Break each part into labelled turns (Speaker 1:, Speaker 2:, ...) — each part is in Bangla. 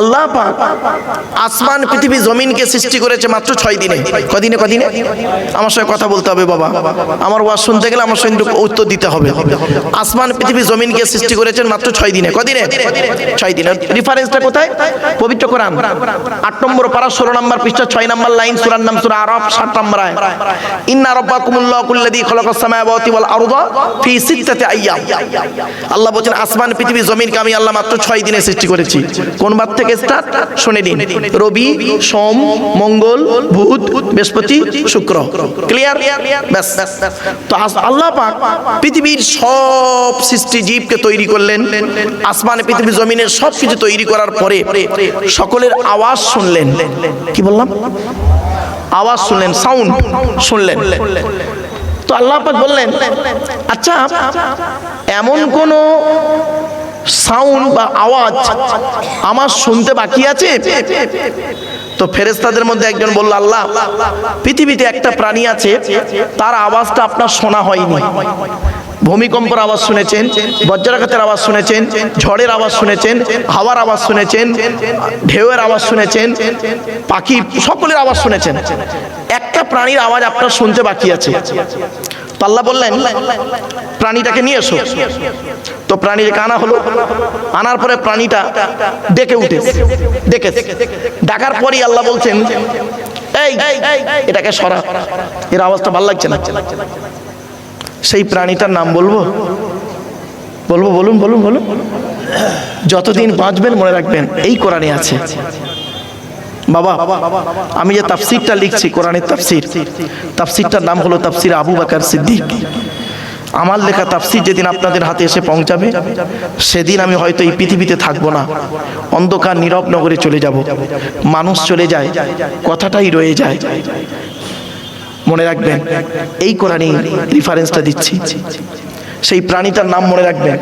Speaker 1: আল্লাহ পাক আসমান, পৃথিবী, জমিনকে সৃষ্টি করেছে মাত্র ছয় দিনে। কদিনে কদিনে? আমার সঙ্গে কথা বলতে হবে বাবা। আমার ওয়াজ শুনতে গেলে আমার সঙ্গে উত্তর দিতে হবে। আসমান, পৃথিবী, জমিনকে সৃষ্টি করেছেন মাত্র ছয় দিনে। কদিনে? ছয় দিনে। রেফারেন্সটা কোথায়? পবিত্র কোরআন। আট নম্বর পারা, ষোলো নম্বর পৃষ্ঠা, ছয় নম্বর লাইন, সুরার নাম সুরা আরব সাত নম্বর আয় ইন্না রব্বাকুমুল্লাহ কুল্লাযী খালাকাস সামাওয়াতি ওয়াল আরদা ফি সিত্তাতি আইয়াম। আল্লাহ বলেন আসমান, পৃথিবী, জমিনকে আমি আল্লাহ মাত্র ছয় দিনে সৃষ্টি করেছি। কোন বার থেকে? স্টার্ট, শুনে নিন রবি, সোম, মঙ্গল, বুধ, বৃহস্পতি, শুক্র। ক্লিয়ার ব্যাস। তো আল্লাহ পাক পৃথিবীর সব সৃষ্টি জীবকে তৈরি করলেন। আসমান পৃথিবী জমিনের সব কিছু তৈরি করার পরে সকলের আওয়াজ শুনলেন। কি বললাম? আওয়াজ শুনলেন সাউন্ড শুনলেন। তো আল্লাহ পাক বললেন আচ্ছা এমন কোন সাউন্ড বা আওয়াজ আমার শুনতে বাকি আছে? তো ফেরেস্তাদের মধ্যে একজন বলল, আল্লাহ, পৃথিবীতে একটা প্রাণী আছে, তার আওয়াজটা আপনার শোনা হয়নি। ভূমিকম্পের আওয়াজ শুনেছেন, বজ্রাঘাতের আওয়াজ শুনেছেন, ঝড়ের আওয়াজ শুনেছেন, হাওয়ার আওয়াজ শুনেছেন, ঢেউয়ের আওয়াজ শুনেছেন, পাখি সকলের আওয়াজ শুনেছেন। একটা প্রাণীর আওয়াজ আপনার শুনতে বাকি আছে। তো আল্লাহ বললেন, প্রাণীটাকে নিয়ে এসো। তো প্রাণীকে আনা হলো, আনার পরে প্রাণীটা ডেকে উঠে, ডেকে, ডাকার পরই আল্লাহ বলছেন, এই, এটাকে সরা। এর আওয়াজটা ভালো লাগছে না। সেই প্রাণীটার নাম বলব? বলব, বলুন বলুন বলুন। যতদিন বাঁচবেন মনে রাখবেন, এই কোরআনে আছে। বাবা, আমি যে তাফসিরটা লিখছি, কোরআনের তাফসির, তাফসিরটার নাম হলো তাফসির আবু বাকার সিদ্দিক। আমার লেখা তাফসির যেদিন আপনাদের হাতে এসে পৌঁছাবে, সেদিন আমি হয়তো এই পৃথিবীতে থাকব না। অন্ধকার নীরব নগরে চলে যাব। মানুষ চলে যায়, কথাটাই রয়ে যায়। মনে রাখবেন, এই কোরআনই রেফারেন্সটা দিচ্ছি। সেই প্রাণীটার নাম মনে রাখবেন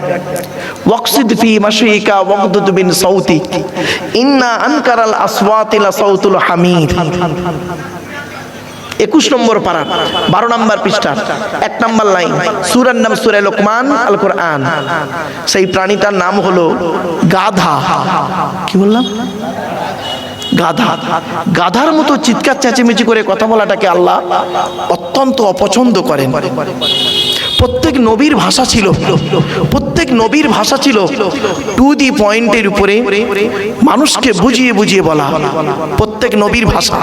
Speaker 1: ওয়াকসিদ ফি মাশিকা ওয়াকদুদ বিন সাউতি। ইন্না আনকারাল আসওয়াতিলা সাউতুল হামিদ। একুশ নম্বর পারা, বারো নম্বর পৃষ্ঠা, এক নম্বর লাইন, সুরার নাম সুরে লোকমান, আল কোরআন। সেই প্রাণীটার নাম হলো গাধা। কি বললাম? গাধা। গাধার মতো চিৎকার চেঁচেমেচি করে কথা বলাটাকে আল্লাহ অত্যন্ত অপছন্দ করেন। প্রত্যেক নবীর ভাষা ছিল। প্রত্যেক নবীর ভাষা ছিল টু দি পয়েন্টের উপরে মানুষকে বুঝিয়ে বুঝিয়ে বলা। প্রত্যেক নবীর ভাষা।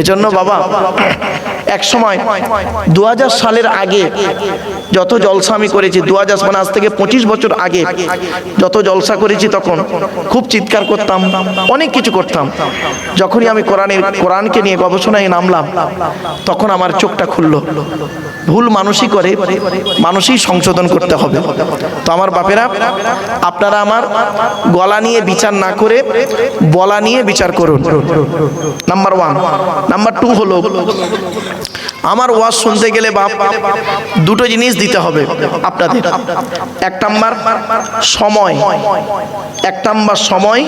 Speaker 1: এজন্য বাবা, এক সময় দু হাজার সালের আগে যত জলসা আমি করেছি দু হাজার মানে আজ থেকে পঁচিশ বছর আগে যত জলসা করেছি তখন খুব চিৎকার করতাম, অনেক কিছু করতাম। যখনই আমি কোরআনের, কোরআনকে নিয়ে গবেষণায় নামলাম, তখন আমার চোখটা খুললো। ভুল মানুষই করে মানুষই সংশোধন করতে হবে। তো আমার বাপেরা, আপনারা আমার গলা নিয়ে বিচার না করে বলা নিয়ে বিচার করুন। নাম্বার ওয়ান নাম্বার টু হলো, আমার ওয়াজ শুনতে গেলে বাপ, দুটো জিনিস দিতে হবে আপনাদের। এক নাম্বার সময়। এক নাম্বার সময়,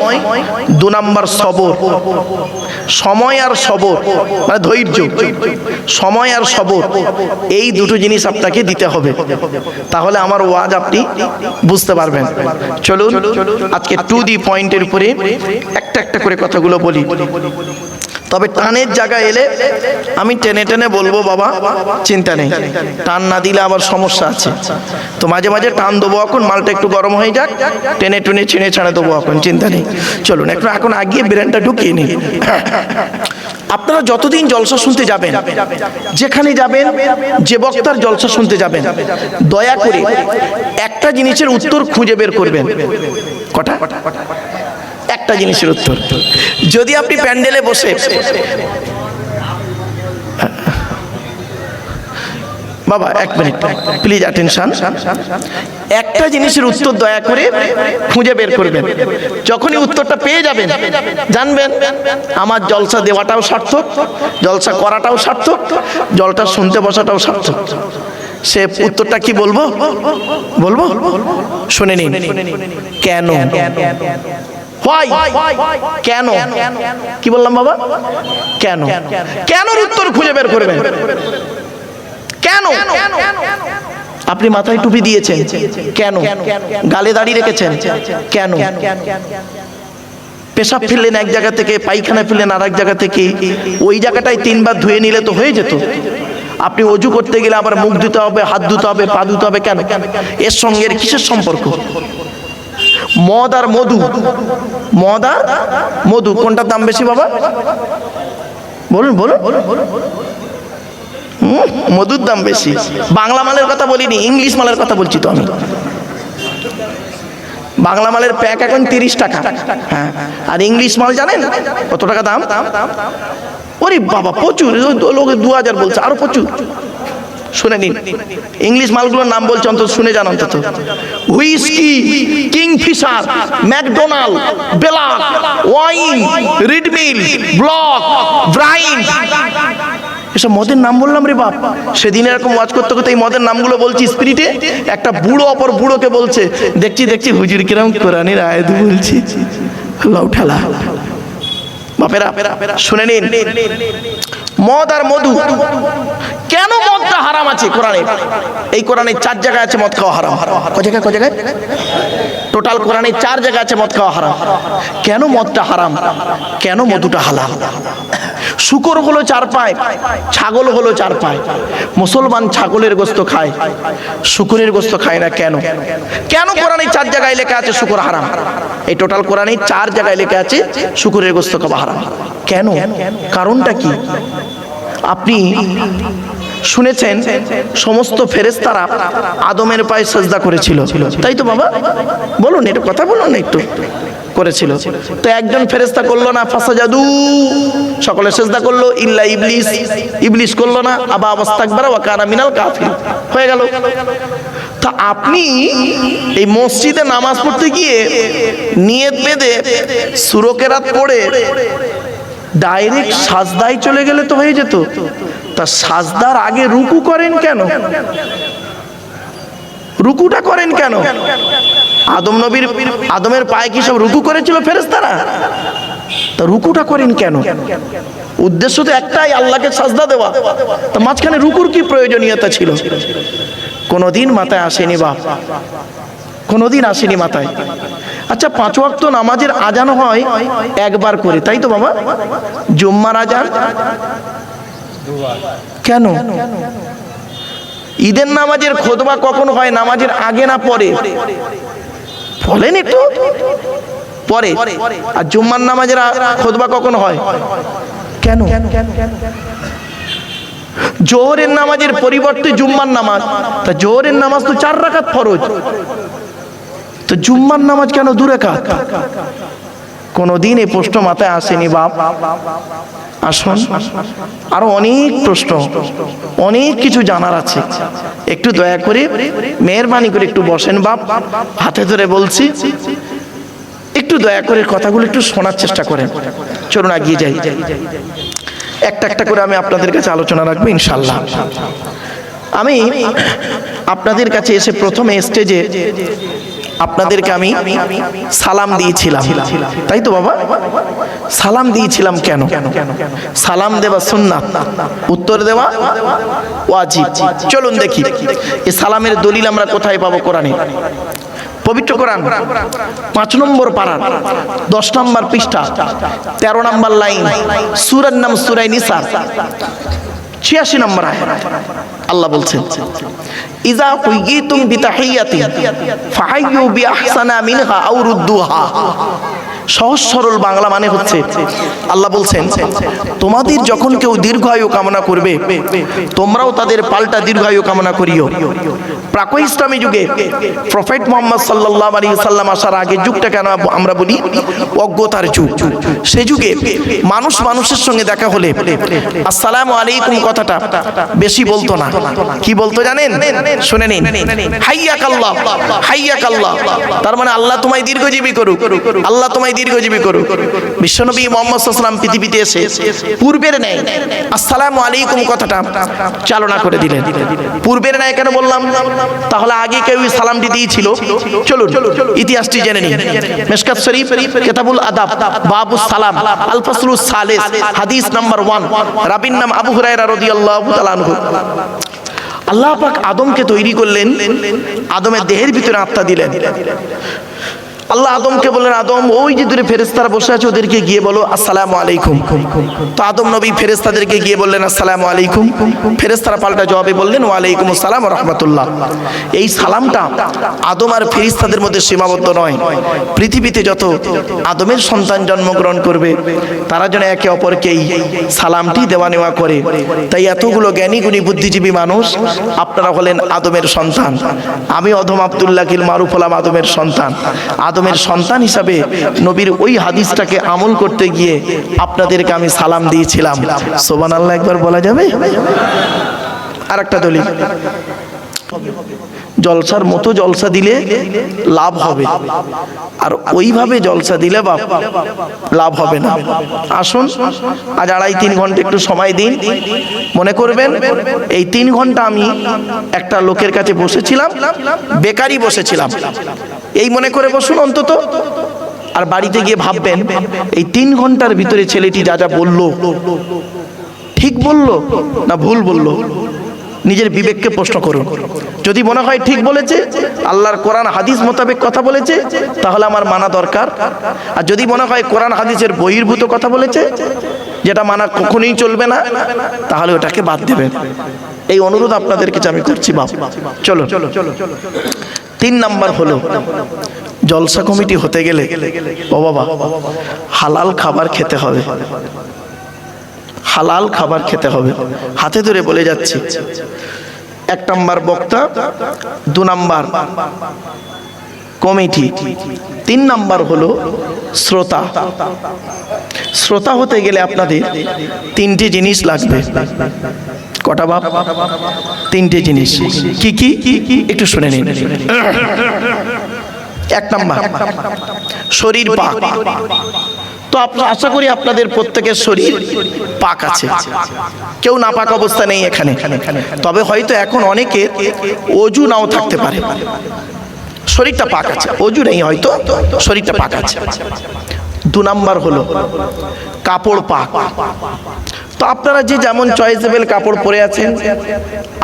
Speaker 1: দু নাম্বার সবর। সময় আর সবর মানে ধৈর্য। সময় আর সবর, এই দুটো জিনিস আপনাকে দিতে হবে। তাহলে আমার ওয়াজ আপনি বুঝতে পারবেন। চলুন, আজকে টু দি পয়েন্টের উপরে একটা একটা করে কথাগুলো বলি। তবে টানের জায়গা এলে আমি টেনে টেনে বলব, বাবা, চিন্তা নেই। টান না দিলে আবার সমস্যা আছে। তো মাঝে মাঝে টান দেবো এখন, মালটা একটু গরম হয়ে যাক, টেনে টুনে ছিঁড়ে ছাড়ে দেবো এখন, চিন্তা নেই। চলুন, একটু এখন আগিয়ে ব্রেনটা ঢুকিয়ে নিই। আপনারা যতদিন জলসা শুনতে যাবেন, যেখানে যাবেন, যে বক্তার জলসা শুনতে যাবেন, দয়া করে একটা জিনিসের উত্তর খুঁজে বের করবেন। কটা? একটা জিনিসের উত্তর। যদি আপনি প্যান্ডেলে বসে বাবা, এক মিনিট প্লিজ অ্যাটেনশন একটা জিনিসের উত্তর দয়া করে খুঁজে বের করবেন। যখনই উত্তরটা পেয়ে যাবেন, জানবেন আমার জলসা দেওয়াটাও সার্থক, জলসা করাটাও সার্থক, জলটা শুনতে বসাটাও সার্থক। সে উত্তরটা কি বলব? বলব? শুনে নিন। কেন? কেন? কি বললাম বাবা? কেন? কেন উত্তর খুঁজে বের করবেন। কেন? আপনি মাথায় টুপি দিয়েছেন। কেন? গালে দাড়ি রেখেছেন। কেন? পেশাব ফেললেন এক জায়গা থেকে, পায়খানা ফেললেন আর এক জায়গা থেকে। ওই জায়গাটায় তিনবার ধুয়ে নিলে তো হয়ে যেত। আপনি অজু করতে গেলে আবার মুখ ধুতে হবে, হাত ধুতে হবে, পা ধুতে হবে, কেন? এর সঙ্গে কিসের সম্পর্ক? মদ আর মধু। মদ আর মধু, কোনটার দাম বেশি বাবা? বলুন বলুন। মধুর দাম বেশি। বাংলা মালের কথা বলিনি, ইংলিশ মালের কথা বলছি তো আমি। বাংলা মালের প্যাক এখন তিরিশ টাকা। হ্যাঁ আর ইংলিশ মাল জানেন? কত টাকা দাম? ওরে বাবা, প্রচুর। লোকে দু হাজার বলছে, আরও প্রচুর। শুনে নিন, ইংলিশ মালগুলোর নাম বলছে অন্তত, শুনে যান অন্তত। Whisky, Kingfisher, McDonald black wine, রিডমিল, ব্লক, ব্রাইন এসব মদের নাম বললাম রে বাপ। সেদিন এরকম ওয়াজ করতে করতে এই মদের নামগুলো বলছি স্পিরিটে, একটা বুড়ো অপর বুড়োকে বলছে, দেখছি দেখছি, হুজুর কিরম কোরআনের আয়াত বলছি। লাউ ঠালা বাপেরা, শুনে নিন। মদ আর মধু কেন মদটা হারাম আছে কোরআনে? এই কোরআনে চার জায়গায় আছে মদ খাওয়া হারাম। ক জায়গায় ক জায়গায়? টোটাল কোরআনে চার জায়গায় আছে মদ খাওয়া হারাম। কেন মদটা হারাম? কেন মধুটা হালাল? শুকর হলো চার পায়, ছাগল হলো চার পায়। মুসলমান ছাগলের গোস্ত খায়, শুকুরের গোস্ত খায় না কেন? কেন কোরআনে চার জায়গায় লেখা আছে শুকুর হারাম? এই টোটাল কোরআনে চার জায়গায় লেখা আছে শুকুরের গোস্ত খাওয়া হারাম। কেন? কারণটা কি? আপনি শুনেছেন, সমস্ত ফেরেস্তারা আদমের পায়ে সেজদা করেছিল। তাই তো বাবা? বলুন একটু কথা বলুন একটু। করেছিল। তো একজন ফেরেস্তা করল না ফাঁসা জাদু সকলে সেজদা করল, ইল্লা ইবলিস। ইবলিস করল না, আবা অবস্তাকবারা ওয়াকানা মিনাল কাফির হয়ে গেল। তা আপনি এই মসজিদে নামাজ পড়তে গিয়ে নিয়ত বেঁধে সুরকেরাত পড়ে ডাইরেক্ট সাজদায় চলে গেলে তো হয়ে যেত। তা সাজদার আগে রুকু করেন কেন? রুকুটা করেন কেন? আদম নবীর, আদমের পায়ে কি সব রুকু করেছিল ফেরেস্তারা তা রুকুটা করেন কেন? উদ্দেশ্য তো একটাই, আল্লাহকে সাজদা দেওয়া। তা মাঝখানে রুকুর কি প্রয়োজনীয়তা ছিল? কোনোদিন মাথায় আসেনি বাপ। কোনোদিন আসেনি মাথায়। আচ্ছা পাঁচ ওয়াক্ত নামাজের আজান হয় একবার করে, তাই তো বাবা? জুম্মার আজান? কেন? ঈদের নামাজের খোদবা কখন হয়? নামাজের আগে না পরে? বলেন একটু। পরে। আর জুম্মার নামাজের খোদবা কখন হয়? কেন? জোহরের নামাজের পরিবর্তে জুম্মার নামাজ। তা জোহরের নামাজ তো চার রাকাত ফরজ। জুম্মার নামাজ কেন দূরে কাত কোনোদিন এই প্রশ্ন মাথায় আসেনি বাপ। আসুন আরও অনেক প্রশ্ন, অনেক কিছু জানার আছে। একটু দয়া করে মেহরবানি করে একটু বসেন বাপ। হাতে ধরে বলছি, একটু দয়া করে কথাগুলো একটু শোনার চেষ্টা করেন। চলুন এগিয়ে যাই। একটা একটা করে আমি আপনাদের কাছে আলোচনা রাখব ইনশাল্লাহ আমি আপনাদের কাছে এসে প্রথমে স্টেজে আপনাদেরকে আমি সালাম দিয়েছিলাম। তাই তো বাবা? সালাম দিয়েছিলাম কেন? সালাম দেওয়া সুন্নাত, উত্তর দেওয়া ওয়াজিব। চলুন দেখি এই সালামের দলিল আমরা কোথায় পাবো কোরআনে? পবিত্র কোরআন, পাঁচ নম্বর পাড়ার দশ নম্বর পৃষ্ঠা, তেরো নম্বর লাইন, সুরার নাম সুরাই নিসার। ছিয়াশি নম্বর আয়াত। আল্লাহ বলছেন ইজা হুইগিতুম বিতাহিয়াতি ফাহাইয়ু বিআহসানা মিনহা আও রুদ্দুহা। সহজ সরল বাংলা মানে হচ্ছে, আল্লাহ বলছেন, তোমাদের যখন কেউ দীর্ঘায়ু কামনা করবে, তোমরাও তাদের পাল্টা দীর্ঘায়ু কামনা করিও। প্রাক ইসলামী যুগে প্রফেট মোহাম্মদ সাল্লাহ আলী সাল্লাম আসার আগে যুগটা কেন আমরা বলি অজ্ঞতার যুগ। সে যুগে মানুষ মানুষের সঙ্গে দেখা হলে আসসালামু আলাইকুম কথাটা বেশি বলতো না। কি বলতো জানেন? শুনে নিন। হাইয়া কাল্লাহ হাইয়া কাল্লাহ তার মানে আল্লাহ তোমায় দীর্ঘজীবী করুক। আল্লাহ তোমায় দীর্ঘজীবী করুক। বিশ্বনবী মোহাম্মদ সাল্লাম পৃথিবীতে এসে পূর্বের নেয় আসসালামু আলাইকুম কথাটা চালনা করে দিলেন। পূর্বের ন্যায় কেন বললাম? তাহলে আগে কেউ সালামটি দিয়েছিল চলুন, ইতিহাসটি জেনে নিন মেশকাত শরীফ, কেতাবুল আদাব বাবু সালাম আল ফাসলুস সালেস, হাদিস নাম্বার ওয়ান রাবিন নাম আবু হুরায়রা রাদিয়াল্লাহু তাআলা আনহু। আল্লাহ পাক আদমকে তৈরি করলেন, আদমের দেহের ভিতরে আত্মা দিলেন। আল্লাহ আদমকে বললেন, আদম, ওই যে দূরে ফেরেস্তারা বসে আছে, ওদেরকে গিয়ে বলো, আসসালামু আলাইকুম। তো আদম নবী ফেরেস্তাদেরকে গিয়ে বললেন, আসসালামু আলাইকুম। ফেরেস্তারা পাল্টা জবাবে বললেন, ওয়ালাইকুম আসসালাম রহমতুল্লাহ। এই সালামটা আদম আর ফেরিস্তাদের মধ্যে সীমাবদ্ধ নয়। পৃথিবীতে যত আদমের সন্তান জন্মগ্রহণ করবে, তারা যেন একে অপরকে এই সালামটি দেওয়া নেওয়া করে। তাই এতগুলো জ্ঞানী, গুণী, বুদ্ধিজীবী মানুষ, আপনারা হলেন আদমের সন্তান। আমি অধম আবদুল্লাহ কিল মারুফ হলাম আদমের সন্তান। আদমের সন্তান হিসাবে নবীর ওই হাদিসটাকে আমল করতে গিয়ে আপনাদেরকে আমি সালাম দিয়েছিলাম। সোবান আল্লাহ একবার বলা যাবে? আর একটা দলিল। জলসার মতো জলসা দিলে লাভ হবে। আর ওইভাবে জলসা দিলে বাপ লাভ হবে না। আসুন, আজ আড়াই তিন ঘণ্টা একটু সময় দিন। মনে করবেন, এই তিন ঘণ্টা আমি একটা লোকের কাছে বসেছিলাম, বেকারই বসেছিলাম। এই মনে করে বসুন অন্তত। আর বাড়িতে গিয়ে ভাববেন, এই তিন ঘণ্টার ভিতরে ছেলেটি যা যা বলল, ঠিক বলল না ভুল বলল? নিজের বিবেককে প্রশ্ন করুন। যদি মনে হয় ঠিক বলেছে, আল্লাহর কোরআন হাদিস মোতাবেক কথা বলেছে, তাহলে আমার মানা দরকার। আর যদি মনে হয় কোরআন হাদিসের বহির্ভূত কথা বলেছে, যেটা মানা কখনোই চলবে না, তাহলে ওটাকে বাদ দেবেন। এই অনুরোধ আপনাদের কাছে আমি করছি, বাপ। চলো তিন নাম্বার হলো, জলসা কমিটি হতে গেলে, ও বাবা, হালাল খাবার খেতে হবে। হালাল খাবার খেতে হবে। হাতে ধরে বলে যাচ্ছি, এক নাম্বার বক্তা, দু নাম্বার কমিটি, তিন নাম্বার হলো শ্রোতা। শ্রোতা হতে গেলে আপনাদের তিনটে জিনিস লাগবে। কটা বাপ? তিনটে জিনিস। কি কি একটু শুনে নিন। এক নাম্বার, শরীর পাক। তো আপনার আশা করি আপনাদের প্রত্যেকের শরীর পাক আছে। কেউ না পাক অবস্থা নেই এখানে। তবে হয়তো এখন অনেকে অজু নাও থাকতে পারে। শরীরটা পাক আছে। অজু নেই হয়তো, শরীরটা পাক আছে। দু নাম্বার হলো কাপড় পাক। তো আপনারা যে যেমন চয়েসেবেল কাপড় পরে আছেন,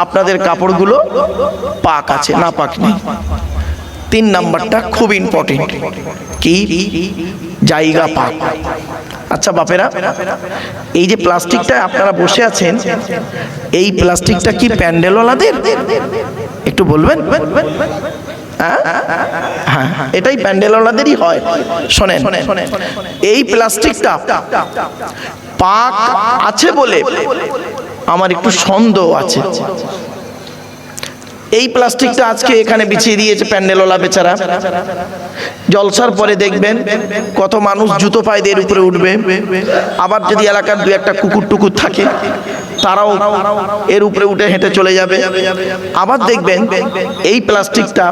Speaker 1: আপনাদের কাপড়গুলো পাক আছে, না পাক নেই। তিন নাম্বারটা খুব ইম্পর্টেন্ট কি? জায়গা পাক। আচ্ছা বাপেরা, এই যে প্লাস্টিকটা আপনারা বসে আছেন, এই প্লাস্টিকটা কি প্যান্ডেলওয়ালাদের? একটু বলবেন? হ্যাঁ? এটাই প্যান্ডেলওয়ালাদেরই হয়। শোনেন, এই প্লাস্টিকটা পাক আছে বলে আমার একটু সন্দেহ আছে। এই প্লাস্টিকটা আজকে এখানে বিছিয়ে দিয়েছে প্যান্ডেলওয়ালা বেচারা। জলসার পরে দেখবেন কত মানুষ জুতো পায়ে দিয়ে এর উপরে উঠবে। আবার যদি এলাকার দু একটা কুকুর টুকুর থাকে তারাও এর উপরে উঠে হেঁটে চলে যাবে। আবার দেখবেন এই প্লাস্টিকটা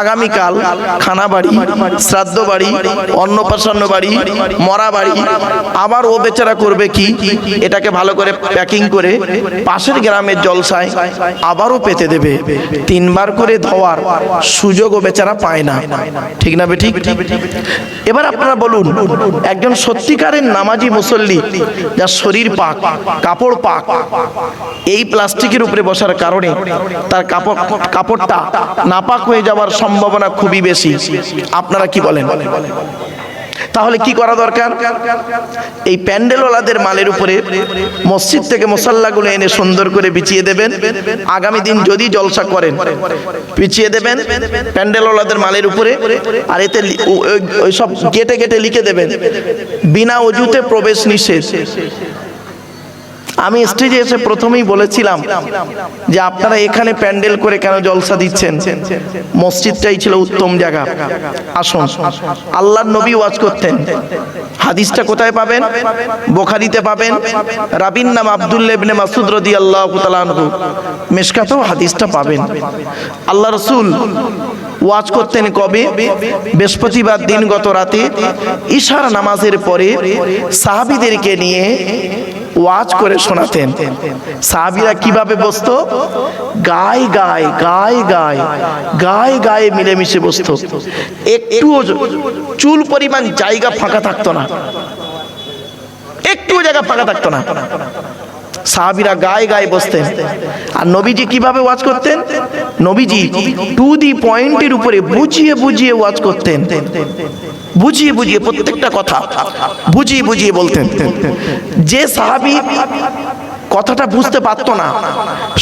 Speaker 1: আগামীকাল খানা বাড়ি শ্রাদ্ধ বাড়ি অন্নপ্রাশন্ন বাড়ি মরা বাড়ি আবার ও বেচারা করবে কি? এটাকে ভালো করে প্যাকিং করে পাশের গ্রামের জলসায় আবারও পেতে দেবে। তিনবার করে ধোয়ার সুযোগও বেচারা পায় না। ঠিক না বেঠিক? এবার আপনারা বলুন, একজন সত্যিকারের নামাজি মুসল্লি, যার শরীর পাক, কাপড় পাক এই প্লাস্টিকের উপরে বসার কারণে তার কাপড় কাপড়টা নাপাক হয়ে যাওয়ার সম্ভাবনা খুবই বেশি। আপনারা কি বলেন? তাহলে কি করা দরকার? এই প্যান্ডেলওয়ালাদের মালের উপরে মসজিদ থেকে মশাল্লাগুলো এনে সুন্দর করে বিছিয়ে দেবেন। আগামী দিন যদি জলসা করেন, বিছিয়ে দেবেন প্যান্ডেলওয়ালাদের মালের উপরে আর এতে ওই সব গেটে গেটে লিখে দেবেন, বিনা অজুতে প্রবেশ নিষেধ। আমি স্টেজে এসে প্রথমেই বলেছিলাম যে আপনারা এখানে প্যান্ডেল করে কেন জলসা দিচ্ছেন? মসজিদটাই ছিল উত্তম জায়গা। আসুন। আল্লাহর নবী ওয়াজ করতেন। হাদিসটা কোথায় পাবেন? বোখারিতে পাবেন। রাবিন নাম আব্দুল্লাহ ইবনে মাসুদ রাদিয়াল্লাহু তাআলা আনহু। মিশকাতেও হাদিসটা পাবেন। আল্লাহ রসুল ওয়াজ করতেন কবে? বৃহস্পতিবার দিন গত রাতে ঈশার নামাজের পরে সাহাবীদেরকে নিয়ে ওয়াজ করে শোনাতেন। সাহাবিরা কীভাবে বসতো? গায়ে গায়ে গায়ে গায়ে গায়ে গায়ে মিলেমিশে বসতো। একটুও চুল পরিমাণ জায়গা ফাঁকা থাকতো না। একটুও জায়গা ফাঁকা থাকতো না। সাহাবিরা গায়ে গায়ে বসতেন। আর নবীজি কীভাবে ওয়াজ করতেন? নবীজি টু দি পয়েন্টের উপরে বুঝিয়ে বুঝিয়ে ওয়াজ করতেন। বুঝিয়ে বুঝিয়ে প্রত্যেকটা কথা বুঝিয়ে বুঝিয়ে বলতেন। যে সাহাবি কথাটা বুঝতে পারতো না।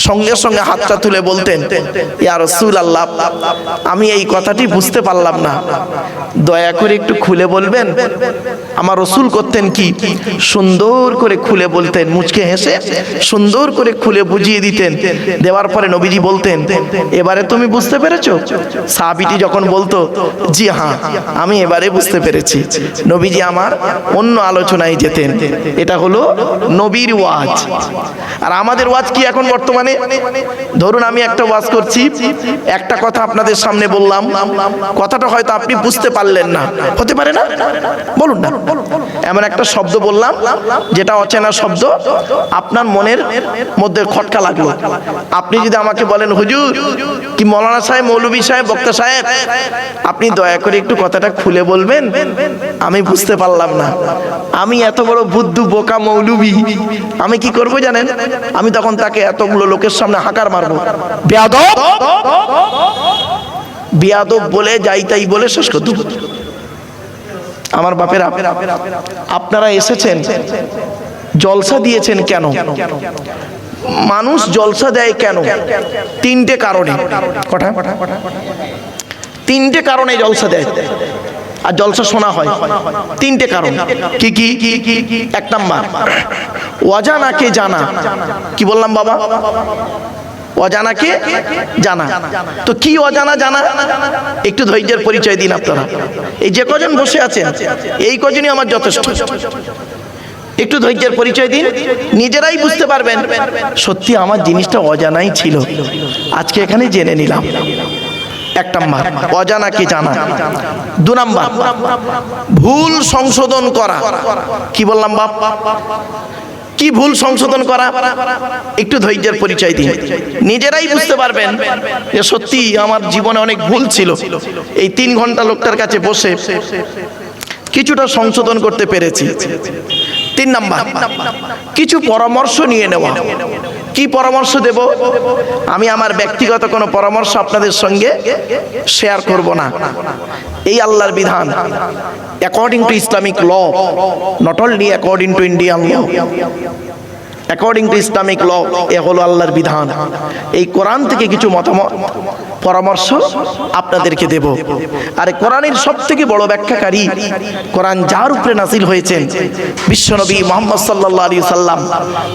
Speaker 1: সঙ্গে সঙ্গে হাতটা তুলে বলতেন, ইয়া রসুল আল্লাহ আমি এই কথাটি বুঝতে পারলাম না। দয়া করে একটু খুলে বলবেন? আমার রসুল করতেন কি? সুন্দর করে খুলে বলতেন, মুচকে হেসে সুন্দর করে খুলে বুঝিয়ে দিতেন। দেওয়ার পরে নবীজি বলতেন, এবারে তুমি বুঝতে পেরেছ? সাহাবিটি যখন বলতো, জি হ্যাঁ আমি এবারে বুঝতে পেরেছি। নবীজি আমার অন্য আলোচনায় যেতেন। এটা হলো নবীর ওয়াজ। আর আমাদের ওয়াজ কি এখন বর্তমানে? ধরুন আমি একটা ওয়াজ করছি, একটা কথা আপনাদের সামনে বললাম, কথাটা হয়তো আপনি বুঝতে পারলেন না। হতে পারে না? বলুন না। এমন একটা শব্দ বললাম, যেটা অচেনা শব্দ, আপনার মনের মধ্যে খটকা লাগল। আপনি যদি আমাকে বলেন, হুজুর, কি মৌলানা সাহেব, মৌলভী সাহেব, বক্তা সাহেব, আপনি দয়া করে একটু কথাটা খুলে বলবেন? আমি বুঝতে পারলাম না। আমি এত বড় বুদ্ধু, বোকা মৌলবী আমি কি করব জানেন? আমি তখন তাকে এতগুলো লোকের সামনে হাঁকার মারবো। বেয়াদব! বেয়াদব বলে যাই তাই বলে শেষ আমার বাপেরা আপনারা এসেছেন জলসা দিয়েছেন কেন? মানুষ জলসা দেয় কেন? তিনটে কারণে। কটা? তিনটে কারণে জলসা দেয়। আর জলসা শোনা হয়। তিনটে কারণ। কি কি? এক নাম্বার। অজানাকে জানা। কি বললাম বাবা? অজানাকে জানা। তো কি অজানা জানা? একটু ধৈর্যের পরিচয় দিন আপনারা। এই যে কজন বসে আছেন এই কজনই আমার যথেষ্ট। একটু ধৈর্যের পরিচয় দিন। নিজেরাই বুঝতে পারবেন। সত্যি আমার জিনিসটা অজানাই ছিল। আজকে এখানে জেনে নিলাম। অজানা কি জানা? দু নাম্বার, ভুল সংশোধন করা। কি বললাম বাপ? কি ভুল সংশোধন করা? একটু ধৈর্যের পরিচয় দিন। নিজেরাই বুঝতে পারবেন যে সত্যি আমার জীবনে অনেক ভুল ছিল। এই তিন ঘণ্টা লোকটার কাছে বসে কিছুটা সংশোধন করতে পেরেছি। তিন নাম্বার, কিছু পরামর্শ নিয়ে নেওয়া। কি পরামর্শ দেব? আমি আমার ব্যক্তিগত কোনো পরামর্শ আপনাদের সঙ্গে শেয়ার করব না। এই আল্লাহর বিধান। According to Islamic law not only according to Indian law according to Islamic law এ হলো আল্লাহর বিধান। এই কোরআন থেকে কিছু মতামত পরামর্শ আপনাদেরকে দেব। আর কোরআনের সব থেকে বড় ব্যাখ্যাকারী কোরআন যার উপরে নাসিল হয়েছেন, বিশ্বনবী মোহাম্মদ সাল্লাহ আলী সাল্লাম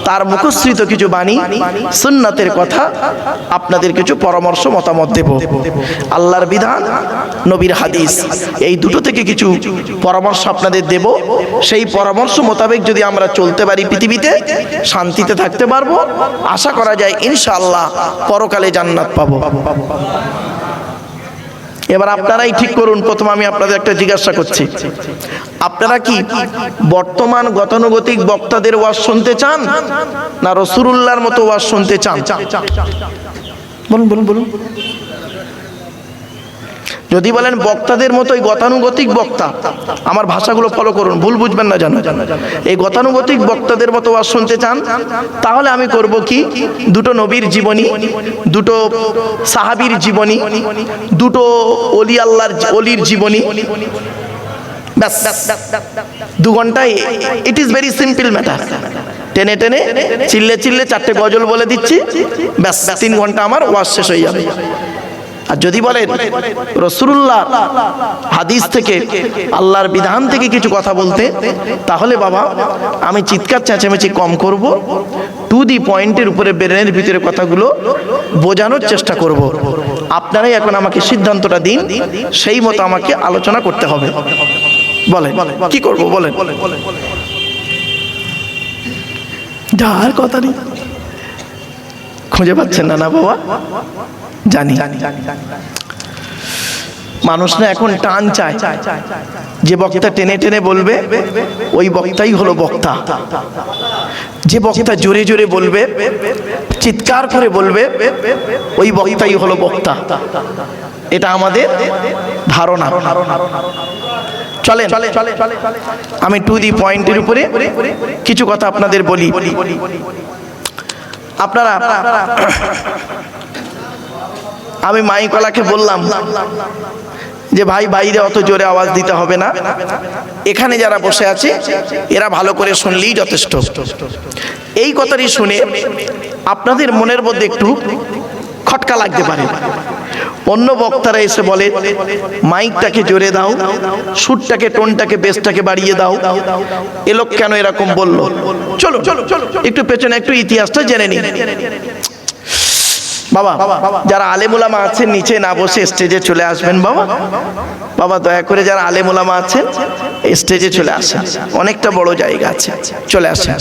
Speaker 1: তার মুখশ্রিত কিছু বাণী, সুন্নাতের কথা আপনাদের কিছু পরামর্শ, মতামত দেব। আল্লাহর বিধান, নবীর হাদিস, এই দুটো থেকে কিছু পরামর্শ আপনাদের দেব। সেই পরামর্শ মোতাবেক যদি আমরা চলতে পারি পৃথিবীতে, শান্তিতে থাকতে পারব, আশা করা যায় ইনশাআল্লাহ পরকালে জান্নাত পাবো। এবার আপনারাই ঠিক করুন, প্রথম আমি আপনাদের একটা জিজ্ঞাসা করছি। আপনারা কি বর্তমান গতানুগতিক বক্তাদের ওয়াজ শুনতে চান, না রসুরুল্লাহর মতো ওয়াজ শুনতে চান? বলুন বলুন বলুন। যদি বলেন বক্তাদের মতোই গতানুগতিক বক্তা, আমার ভাষাগুলো ফলো করুন, ভুল বুঝবেন না জানো। এই গতানুগতিক বক্তাদের মতো ওয়াজ শুনতে চান, তাহলে আমি করব কি? দুটো নবীর জীবনী, দুটো সাহাবীর জীবনী, দুটো অলি আল্লাহর অলির জীবনী। ব্যাস। দু ঘন্টায় it is very simple matter টেনে টেনে চিল্লে চিল্লে চারটে গজল বলে দিচ্ছি, ব্যাস, তিন ঘণ্টা আমার ওয়াশ শেষ হয়ে যাবে। আর যদি বলেন রসুল্লাহ হাদিস থেকে, আল্লাহর বিধান থেকে কিছু কথা বলতে, তাহলে বাবা, আমি চিৎকার চেঁচামেচি কম করব টু দি পয়েন্টের উপরে ব্রেনের ভিতরে কথাগুলো বোঝানোর চেষ্টা করব। আপনারাই এখন আমাকে সিদ্ধান্তটা দিন, সেই মতো আমাকে আলোচনা করতে হবে। বলে কি করব বলেন? যার কথা নেই, খুঁজে পাচ্ছেন না না বাবা? জানি। মানুষ না এখন টান চায়। যে বক্তা টেনে টেনে বলবে, ওই বক্তাই হলো বক্তা। যে বক্তা জোরে জোরে বলবে, চিৎকার করে বলবে, ওই বক্তাই হলো বক্তা। এটা আমাদের ধারণা। চলেন, আমি টু দি পয়েন্টের উপরে কিছু কথা আপনাদের বলি। আপনারা আমি মাইকলাকে বললাম যে, ভাই, বাইরে অত জোরে আওয়াজ দিতে হবে না। এখানে যারা বসে আছে, এরা ভালো করে শুনলেই যথেষ্ট। এই কথাটি শুনে আপনাদের মনের মধ্যে একটু খটকা লাগতে পারে। অন্য বক্তারা এসে বলে, মাইকটাকে জোরে দাও, সুরটাকে, টোনটাকে, বেসটাকে বাড়িয়ে দাও। এ লোক কেন এরকম বলল? চলো একটু পেছনে একটু ইতিহাসটা জেনে নিই। বাবা, যারা আলেমুলামা আছেন, নিচে না বসে স্টেজে চলে আসবেন বাবা। বাবা, দয়া করে যারা আলেমুলামা আছেন স্টেজে চলে আসেন। অনেকটা বড় জায়গা আছে। চলে আসেন।